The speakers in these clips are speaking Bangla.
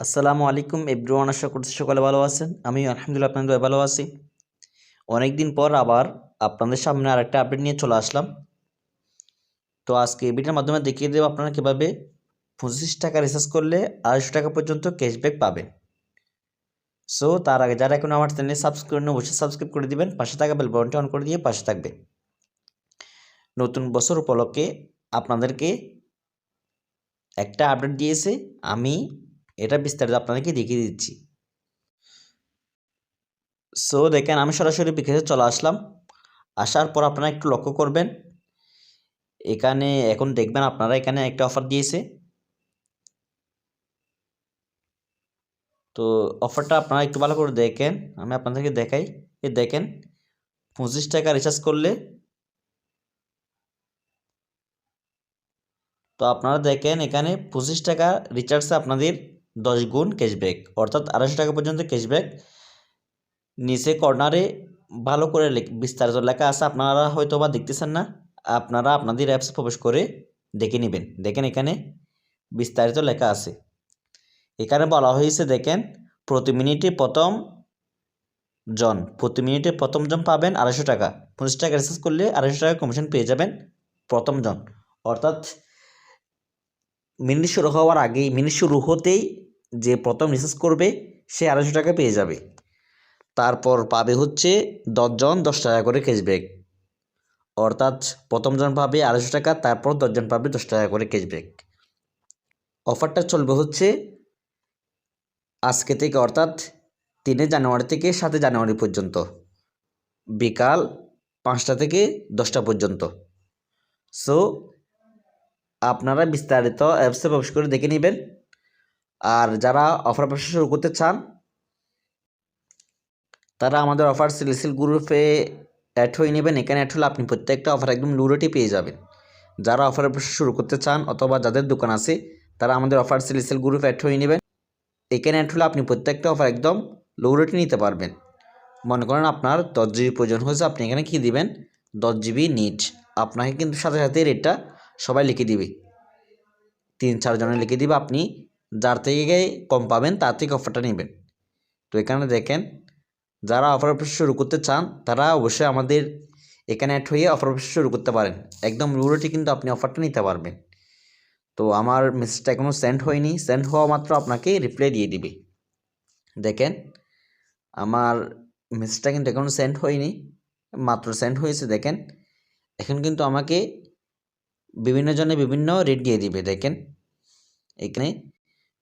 আসসালামু আলাইকুম এভরিওয়ান, আশা করছি সকালে ভালো আছেন। আমি আলহামদুলিল্লাহ, আপনাদের ভালো আছি। অনেক দিন পর আবার আপনাদের সামনে আরেকটা আপডেট নিয়ে চলে আসলাম। তো আজকে এই ভিডিওর মাধ্যমে দেখিয়ে দেবো আপনারা কীভাবে পঁচিশ টাকা রিচার্জ করলে আড়াইশো টাকা পর্যন্ত ক্যাশব্যাক পাবেন। সো তার আগে যারা এখন আমার চ্যানেলে সাবস্ক্রাইব করেন অবশ্যই সাবস্ক্রাইব করে দিবেন। পাশে থাকা বেল বাটনটা অন করে দিয়ে পাশে থাকবে নতুন বছর উপলক্ষে আপনাদেরকে একটা আপডেট দিয়েছে। আমি এটা বিস্তারিত আপনাদেরকে দেখিয়ে দিচ্ছি। সো দেখেন, আমি সরাসরি বিকাশে চলে আসলাম। আসার পর আপনারা একটু লক্ষ্য করবেন, এখানে এখন দেখবেন আপনারা এখানে একটা অফার দিয়েছে। তো অফারটা আপনারা একটু ভালো করে দেখেন, আমি আপনাদেরকে দেখাই। এ দেখেন, পঁচিশ টাকা রিচার্জ করলে তো আপনারা দেখেন এখানে পঁচিশ টাকা রিচার্জে আপনাদের দশ গুণ ক্যাশব্যাক অর্থাৎ আড়াইশো টাকা পর্যন্ত ক্যাশব্যাক নিচে কর্নারে ভালো করে বিস্তারিত লেখা আছে, আপনারা হয়তো বা দেখতেছেন না। আপনারা আপনাদের অ্যাপস প্রবেশ করে দেখে নেবেন। দেখেন এখানে বিস্তারিত লেখা আছে। এখানে বলা হয়েছে, দেখেন, প্রতি মিনিটে প্রথম জন, প্রতি মিনিটে প্রথম জন পাবেন আড়াইশো টাকা। পঁচিশ টাকা রিচার্জ করলে আড়াইশো টাকা কমিশন পেয়ে যাবেন প্রথম জন। অর্থাৎ মিনিট শুরু হওয়ার আগেই মিনিট শুরু হতেই যে প্রথম রিচার্জ করবে, সে আড়াইশো টাকা পেয়ে যাবে। তারপর পাবে হচ্ছে দশজন দশ টাকা করে ক্যাশব্যাক অর্থাৎ প্রথমজন পাবে আড়াইশো টাকা, তারপর দশজন পাবে দশ টাকা করে ক্যাশব্যাক অফারটা চলবে হচ্ছে আজকে থেকে, অর্থাৎ তিনে জানুয়ারি থেকে সাতে জানুয়ারি পর্যন্ত। বিকাল পাঁচটা থেকে দশটা পর্যন্ত। সো আপনারা বিস্তারিত অ্যাপসে প্রবেশ করে দেখে নেবেন। আর যারা অফার ব্যবসা শুরু করতে চান, তারা আমাদের অফার সিলিসিল গ্রুপে অ্যাড হয়ে নেবেন। এখানে অ্যাড হলে আপনি প্রত্যেকটা অফার একদম লুরেটি পেয়ে যাবেন। যারা অফার ব্যবসা শুরু করতে চান অথবা যাদের দোকান আছে, তারা আমাদের অফার সিলিসিল গ্রুপে অ্যাড হয়ে নেবেন। এখানে অ্যাড হলে আপনি প্রত্যেকটা অফার একদম লো নিতে পারবেন। মনে করেন আপনার দশ জিবি প্রয়োজন হয়েছে, আপনি এখানে কী দিবেন? দশ জিবি নিট আপনাকে কিন্তু সাথে সাথে রেটটা সবাই লিখে দিবে। তিন চারজনে লিখে দিবে, আপনি যার থেকে কম পাবেন, তার থেকে অফারটা নেবেন। তো এখানে দেখেন, যারা অফার অফিস শুরু করতে চান, তারা অবশ্যই আমাদের এখানে অ্যাড হয়ে অফার অফিস শুরু করতে পারেন। একদম রুলেটে কিন্তু আপনি অফারটা নিতে পারবেন। তো আমার মেসেজটা এখনও সেন্ড হয়নি সেন্ড হওয়া মাত্র আপনাকে রিপ্লাই দিয়ে দিবে। দেখেন, আমার মেসেজটা কিন্তু এখনও সেন্ড হয়নি, মাত্র সেন্ড হয়েছে, দেখেন। এখন কিন্তু আমাকে বিভিন্ন জনে বিভিন্ন রেট দিয়ে দিবে, দেখেন। এখানে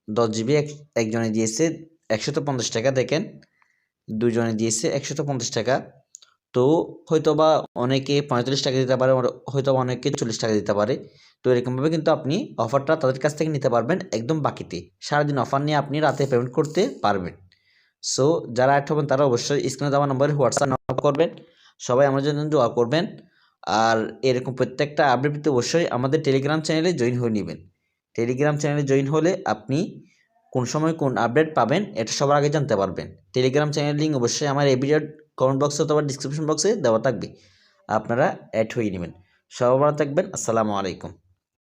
দশ জিবি একজনে দিয়েছে একশত পঞ্চাশ টাকা, দেখেন। দুজনে দিয়েছে একশত পঞ্চাশ টাকা। তো হয়তো বা অনেকে পঁয়তাল্লিশ টাকা দিতে পারে হয়তো বা অনেকে চল্লিশ টাকা দিতে পারে। তো এরকমভাবে কিন্তু আপনি অফারটা তাদের কাছ থেকে নিতে পারবেন একদম বাকিতে। সারাদিন অফার নিয়ে আপনি রাতে পেমেন্ট করতে পারবেন। সো, যারা অ্যাড হবেন তারা অবশ্যই স্ক্রিনে দেওয়া নম্বরে হোয়াটসঅ্যাপ করবেন। সবাই আমার জন্য দোয়া করবেন। আর এরকম প্রত্যেকটা আপডেট পেতে অবশ্যই আমাদের টেলিগ্রাম চ্যানেলে জয়েন হয়ে নেবেন। টেলিগ্রাম চ্যানেলে জয়েন হলে আপনি কোন সময় কোন আপডেট পাবেন, এটা সবার আগে জানতে পারবেন। টেলিগ্রাম চ্যানেল লিঙ্ক অবশ্যই আমার এই কমেন্ট বক্সে অথবা ডিসক্রিপশন বক্সে দেওয়া থাকবে। আপনারা অ্যাড হয়ে নেবেন। সবার থাকবেন। আসসালামু আলাইকুম।